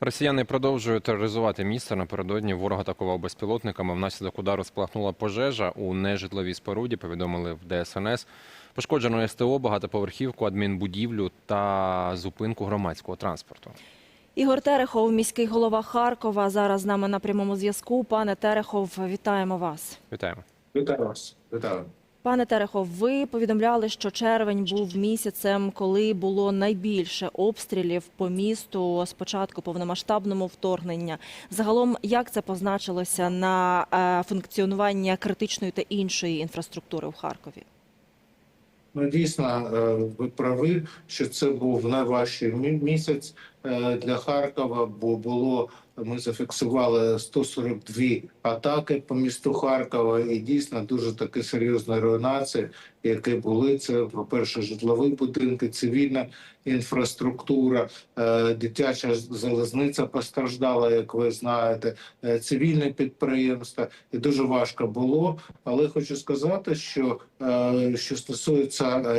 Росіяни продовжують тероризувати місто. Напередодні ворог атакував безпілотниками. Внаслідок удару спалахнула пожежа у нежитловій споруді. Повідомили в ДСНС. Пошкоджено СТО, багатоповерхівку, адмінбудівлю та зупинку громадського транспорту. Ігор Терехов, міський голова Харкова, зараз з нами на прямому зв'язку. Пане Терехов, вітаємо вас. Вітаємо. Вітаю вас. Вітаю. Пане Терехов, ви повідомляли, що червень був місяцем, коли було найбільше обстрілів по місту з початку повномасштабному вторгнення. Загалом, як це позначилося на е, функціонування критичної та іншої інфраструктури в Харкові? Ну дійсно, е, ви праві, що це був найважчий місяць е, для Харкова, бо було ми зафіксували 142 атаки по місту Харкова, і дійсно дуже такі серйозні руйнації, які були. Це по перше, житлові будинки, цивільна інфраструктура, е, дитяча залізниця постраждала, як ви знаєте, е, цивільне підприємство, і дуже важко було. Але хочу сказати, що е, що стосується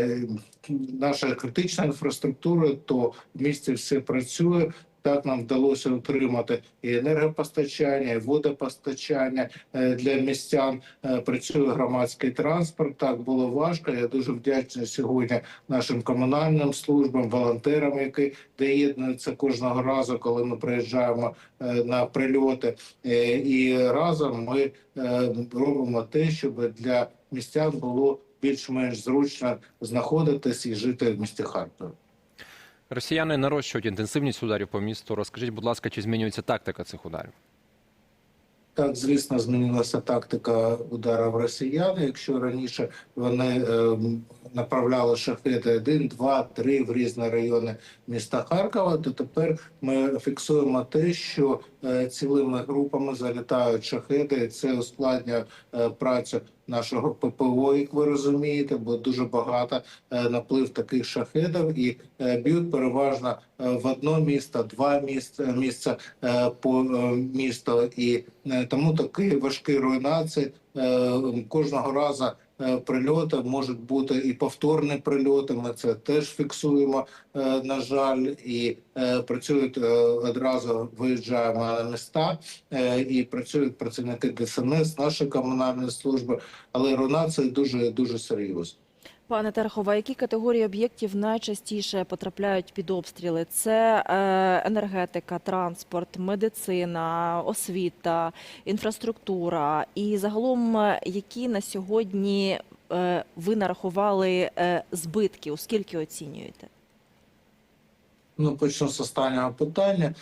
нашої критичної інфраструктури, то в місті все працює. Так нам вдалося отримати і енергопостачання, і водопостачання е, для містян. Е, Працює громадський транспорт. Так було важко. Я дуже вдячний сьогодні нашим комунальним службам, волонтерам, які доєднуються кожного разу, коли ми приїжджаємо е, на прильоти. І разом ми робимо те, щоб для містян було більш-менш зручно знаходитись і жити в місті Харкові. Росіяни нарощують інтенсивність ударів по місту. Розкажіть, будь ласка, чи змінюється тактика цих ударів? Так, звісно, змінилася тактика ударів росіян. Якщо раніше вони е, направляли шахеди 1, 2, 3 в різні райони міста Харкова, то тепер ми фіксуємо те, що е, цілими групами залітають шахеди. і Це ускладнює е, працю нашого ППО, як ви розумієте, бо дуже багато е, наплив таких шахедів і е, б'ють переважно е, в одно місто, два місця місця по місто, і тому такі важкі руйнації кожного разу. Е, Прильоти можуть бути і повторні прильоти. Ми це теж фіксуємо. е, На жаль, і е, працюють одразу. Виїжджаємо на міста і працюють працівники ДСНС, наші комунальні служби, але руна це дуже дуже серйозні. Пане Терехов, а які категорії об'єктів найчастіше потрапляють під обстріли? Це е, енергетика, транспорт, медицина, освіта, інфраструктура. І загалом, е, які на сьогодні е, ви нарахували збитки? У скільки оцінюєте? Ну, почну з останнього питання.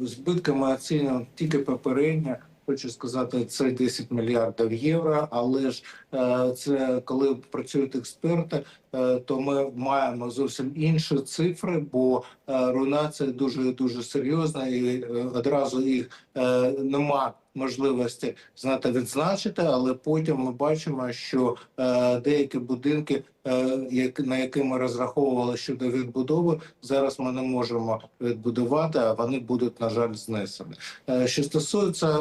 Збитки ми оцінюємо тільки попередньо. Хочу сказати, це 10 мільярдів євро. Але ж е, це коли працюють експерти, то ми маємо зовсім інші цифри, бо е, руйнація дуже дуже серйозна, і е, одразу їх е, нема можливості знаєте, відзначити. Але потім ми бачимо, що е, деякі будинки, е, як на які ми розраховували щодо відбудови, зараз ми не можемо відбудувати, а вони будуть на жаль знесені. Е, Що стосується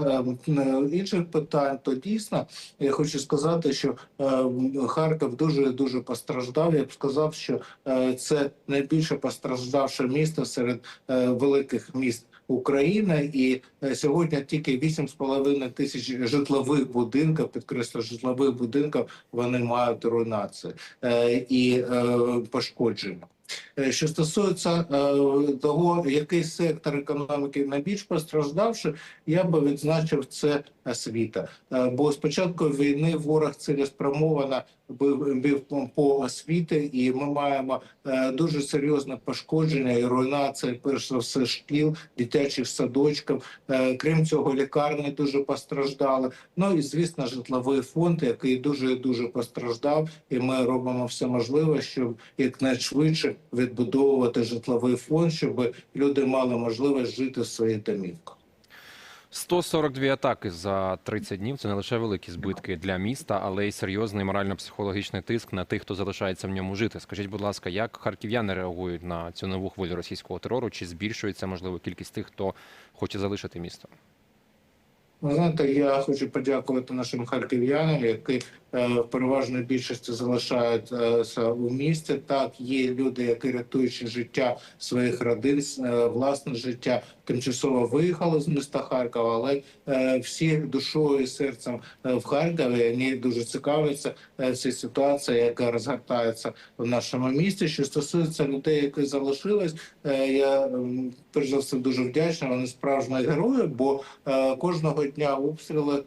е, інших питань, то дійсно я хочу сказати, що е, Харків дуже дуже постраждав. Я б сказав, що е, це найбільше постраждавше місто серед е, великих міст. України і е, сьогодні тільки 8,5 тисяч житлових будинків, підкреслю, житлових будинків вони мають руйнацію і пошкодження. Е, Що стосується е, того, який сектор економіки найбільш постраждавши, я би відзначив це освіта. Е, Бо з початку війни ворог цілеспрямовано бив по освіти, і ми маємо дуже серйозне пошкодження і руйнація, перш за все, шкіл, дитячих садочків. Крім цього, лікарні дуже постраждали. Ну і звісно, житловий фонд, який дуже дуже постраждав, і ми робимо все можливе, щоб якнайшвидше відбудовувати житловий фонд, щоб люди мали можливість жити в своїй домівках. 142 атаки за 30 днів. Це не лише великі збитки для міста, але й серйозний морально-психологічний тиск на тих, хто залишається в ньому жити. Скажіть, будь ласка, як харків'яни реагують на цю нову хвилю російського терору? Чи збільшується можливо кількість тих, хто хоче залишити місто? Ви знаєте, я хочу подякувати нашим харків'янам, які е, в переважній більшості залишаються у місті. Так, є люди, які рятуючи життя своїх родин, е, власне життя, тимчасово виїхали з міста Харкова, але е, всі душою і серцем е, в Харкові вони дуже цікавляться е, цій ситуації, яка розгортається в нашому місті. Що стосується людей, які залишились, е, я перш за все дуже вдячний. Вони справжні герої, бо е, кожного дня обстріли,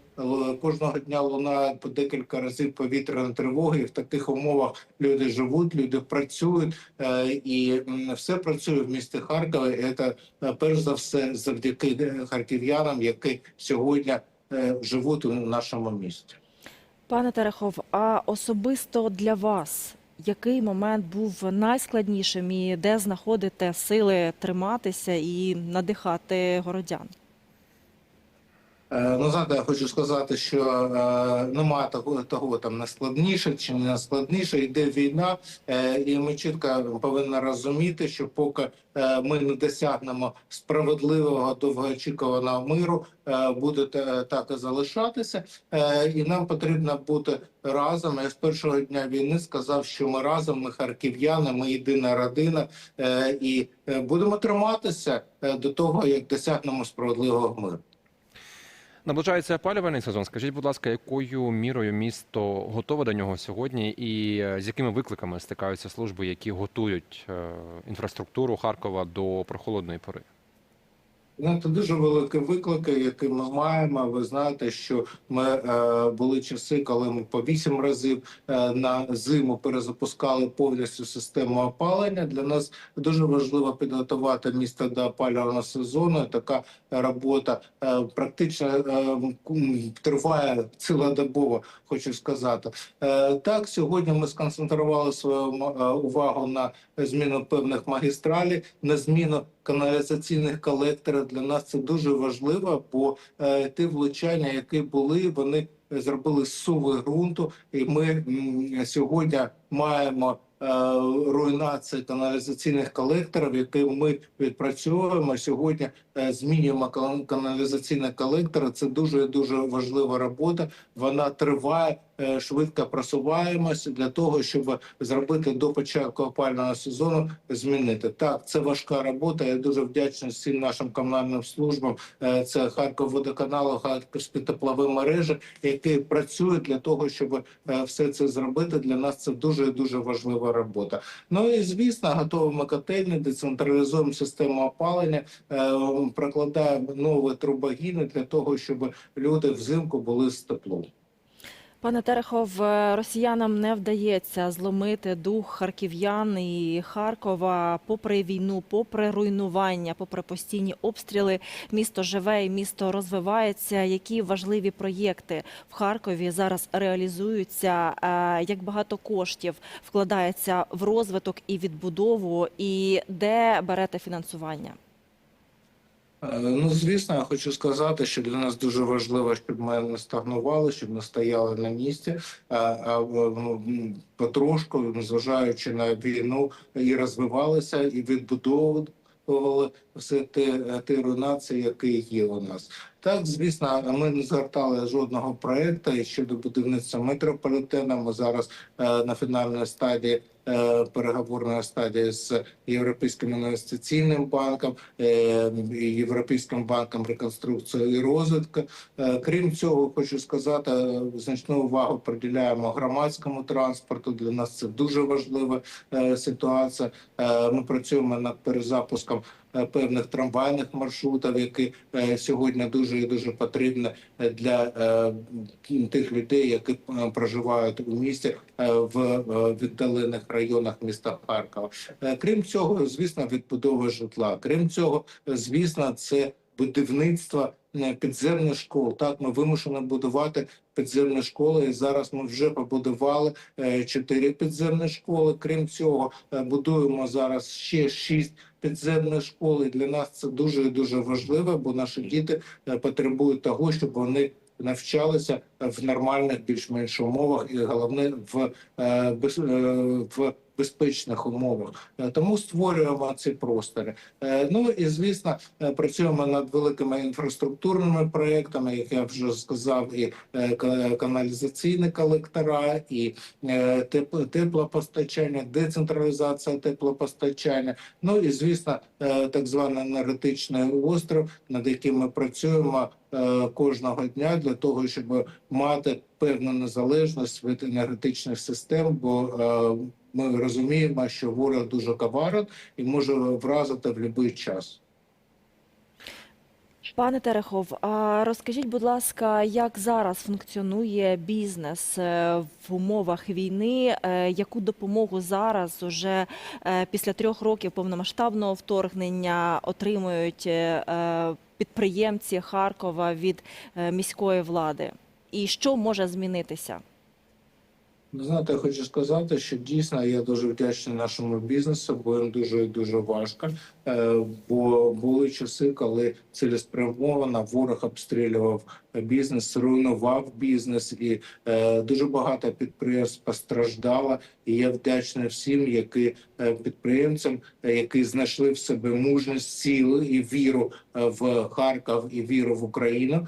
кожного дня лунають по декілька разів повітряні тривоги. І в таких умовах люди живуть, люди працюють, е, і все працює в місті Харкові. Це е, перш за все завдяки е, харків'янам, які сьогодні е, живуть у нашому місті. Пане Терехов, а особисто для вас який момент був найскладнішим і де знаходите сили триматися і надихати городян? Е, Ну, знаєте, я хочу сказати, що е, немає того, того там найскладніше чи не найскладніше. Йде війна, е, і ми чітко повинні розуміти, що поки е, ми не досягнемо справедливого довгоочікуваного миру, е, буде та- так і залишатися. Е, і нам потрібно бути разом. Я з першого дня війни сказав, що ми разом, ми харків'яни, ми єдина родина, е, і е, будемо триматися е, до того, як досягнемо справедливого миру. Наближається опалювальний сезон. Скажіть, будь ласка, якою мірою місто готове до нього сьогодні, і е, з якими викликами стикаються служби, які готують е, інфраструктуру Харкова до прохолодної пори? Ну, це дуже великі виклики, які ми маємо. Ви знаєте, що ми е, були часи, коли ми по вісім разів е, на зиму перезапускали повністю систему опалення. Для нас дуже важливо підготувати місто до опалювального сезону. Така робота е, практично е, триває цілодобово, хочу сказати. Е, так, сьогодні ми сконцентрували свою е, увагу на зміну певних магістралей, на зміну каналізаційних колекторів. Для нас це дуже важливо, бо е, ті влучання, які були, вони зробили суви ґрунту, і ми сьогодні маємо. е, Руйнації каналізаційних колекторів, які ми відпрацьовуємо сьогодні. е, Змінюємо кан- каналізаційні колектори. Це дуже дуже важлива робота. Вона триває, е, швидко просуваємося для того, щоб зробити до початку опального сезону. Змінити так. Це важка робота. Я дуже вдячний всім нашим комунальним службам. Це Харківводоканалу, Харківські теплові мережі, які працюють для того, щоб е, все це зробити. Для нас це дуже дуже важлива робота. Ну і звісно, готовимо котельні, децентралізуємо систему опалення, е, прокладаємо нові трубогіни для того, щоб люди взимку були з теплом. Пане Терехов, е, росіянам не вдається зломити дух харків'ян і Харкова попри війну, попри руйнування, попри постійні обстріли. Місто живе і місто розвивається. Які важливі проєкти в Харкові зараз реалізуються? Е, Як багато коштів вкладається в розвиток і відбудову, і де берете фінансування? Е, Ну, звісно, я хочу сказати, що для нас дуже важливо, щоб ми не стагнували, щоб не стояли на місці, а, а ну, потрошку, незважаючи на війну, і розвивалися, і відбудовували все те, ті руйнації, які є у нас. Так, звісно, ми не згортали жодного проекту щодо будівництва метрополітену. Ми зараз е, на фінальній стадії. е, Переговорної стадії з Європейським інвестиційним банком, е, Європейським банком реконструкції і розвитку. Е, Крім цього, хочу сказати, значну увагу приділяємо громадському транспорту. Для нас це дуже важлива е, ситуація. Е, Ми працюємо над перезапуском певних трамвайних маршрутів, які е, сьогодні дуже і дуже потрібні е, для е, тих людей, які е, проживають у місті е, в е, віддалених районах міста Харкова. Е, Крім цього, звісно, відбудова житла. Крім цього, е, звісно, це будівництво е, підземних школ. Так, ми вимушені будувати підземні школи. І зараз ми вже побудували е, чотири підземні школи. Крім цього, е, будуємо зараз ще шість підземних школ. І для нас це дуже дуже важливо, бо наші діти потребують того, щоб вони навчалися в нормальних більш-менш умовах, і головне в, в безпечних умовах. Е, Тому створюємо ці простори. Е, Ну і звісно, е, працюємо над великими інфраструктурними проектами, як я вже сказав, і ка- каналізаційні колектора, і теплопостачання, децентралізація теплопостачання. Ну і звісно, так званий енергетичний остров, над яким ми працюємо кожного дня для того, щоб мати певну незалежність від енергетичних систем, бо ми розуміємо, що ворог дуже коварен і може вразити в будь-який час. Пане Терехов, а розкажіть, будь ласка, як зараз функціонує бізнес е, в умовах війни? Е, Яку допомогу зараз, уже е, після трьох років повномасштабного вторгнення, отримують підприємці Харкова від міської влади? І що може змінитися? Ви знаєте, я хочу сказати, що дійсно я дуже вдячний нашому бізнесу, бо їм дуже дуже важко. Е, Бо були часи, коли цілеспрямовано ворог обстрілював бізнес, руйнував бізнес, і е, дуже багато підприємств постраждало. І я вдячний всім, які е, підприємцям, е, які знайшли в себе мужність, сили і віру е, в Харків і віру в Україну,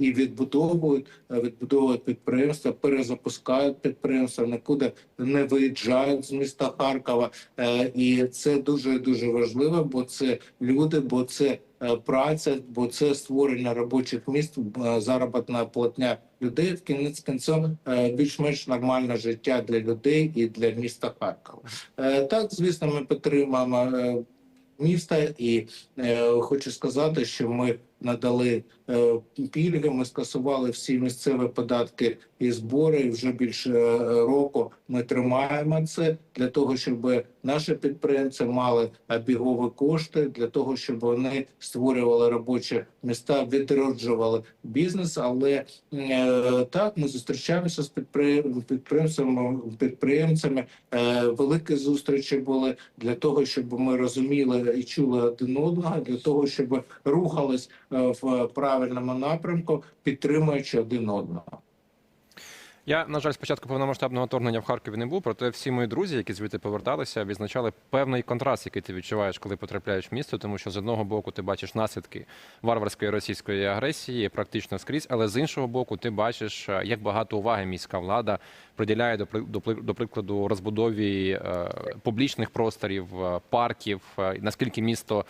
і відбудовують відбудовують підприємства, перезапускають підприємства, нікуди не виїжджають з міста Харкова. І це дуже дуже важливо, бо це люди, бо це праця, бо це створення робочих місць, е, заробітна платня людей. В кінець кінцем е, більш-менш нормальне життя для людей і для міста Харкова. Е, Так, звісно, ми підтримуємо е, міста, і е, хочу сказати, що ми надали е, пільги. Ми скасували всі місцеві податки і збори. І вже більше е, року ми тримаємо це для того, щоб наші підприємці мали обігові кошти, для того, щоб вони створювали робочі міста, відроджували бізнес. Але е, так ми зустрічаємося з підприєм- підприємцями, підприємцями. Великі зустрічі були для того, щоб ми розуміли і чули один одного, для того, щоб рухались в правильному напрямку, підтримуючи один одного. Я, на жаль, спочатку повномасштабного вторгнення в Харкові не був, проте всі мої друзі, які звідти поверталися, відзначали певний контраст, який ти відчуваєш, коли потрапляєш в місто, тому що з одного боку ти бачиш наслідки варварської російської агресії практично скрізь, але з іншого боку, ти бачиш, е, як багато уваги міська влада приділяє до до, прикладу розбудові е, публічних просторів, е, парків, наскільки місто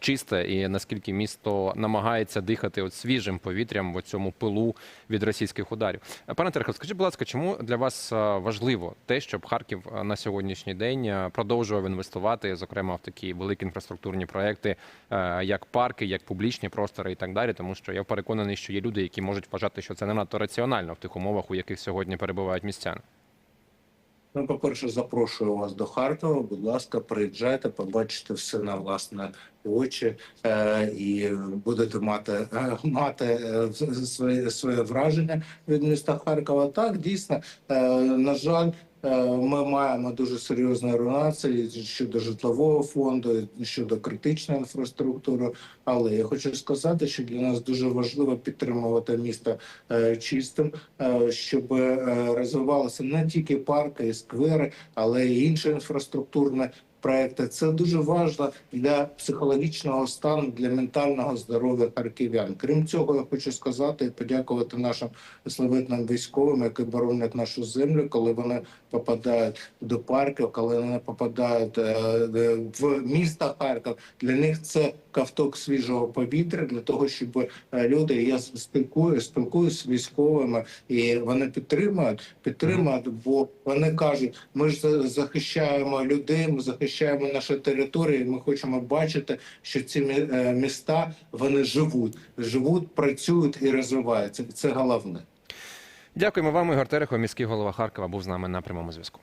чисте і наскільки місто намагається дихати от свіжим повітрям в цьому пилу від російських ударів. Пане Терехов, скажіть, будь ласка, чому для вас е, важливо те, щоб Харків е, на сьогоднішній день е, продовжував інвестувати, зокрема в такі великі інфраструктурні проекти, як парки, як публічні простори і так далі? Тому що я переконаний, що є люди, які можуть вважати, що це не надто раціонально в тих умовах, у яких сьогодні перебувають містяни. Ну, по-перше, запрошую вас до Харкова. Будь ласка, приїжджайте, побачите все на власне очі е, і будете мати, е, мати е, своє, своє враження від міста Харкова. Так, дійсно, е, на жаль. Е, Ми маємо дуже серйозні руйнації щодо житлового фонду, щодо критичної інфраструктури. Але я хочу сказати, що для нас дуже важливо підтримувати місто е, чистим, е, щоб розвивалися не тільки парки і сквери, але й інші інфраструктурні проекти. Це дуже важливо для психологічного стану, для ментального здоров'я харків'ян. Крім цього, я хочу сказати і подякувати нашим славетним військовим, які боронять нашу землю, коли вони попадають до парків, коли вони попадають е, е, в місто Харків. Для них це ковток свіжого повітря для того, щоб е, люди я спілкую, спілкуюся з військовими, і вони підтримують, підтримують, бо вони кажуть, ми ж за- захищаємо людей, ми захищаємо наші території. Ми хочемо бачити, що ці е, міста вони живуть, живуть, працюють і розвиваються. Це головне. Дякуємо вам, Ігор Терехов, міський голова Харкова, був з нами на прямому зв'язку.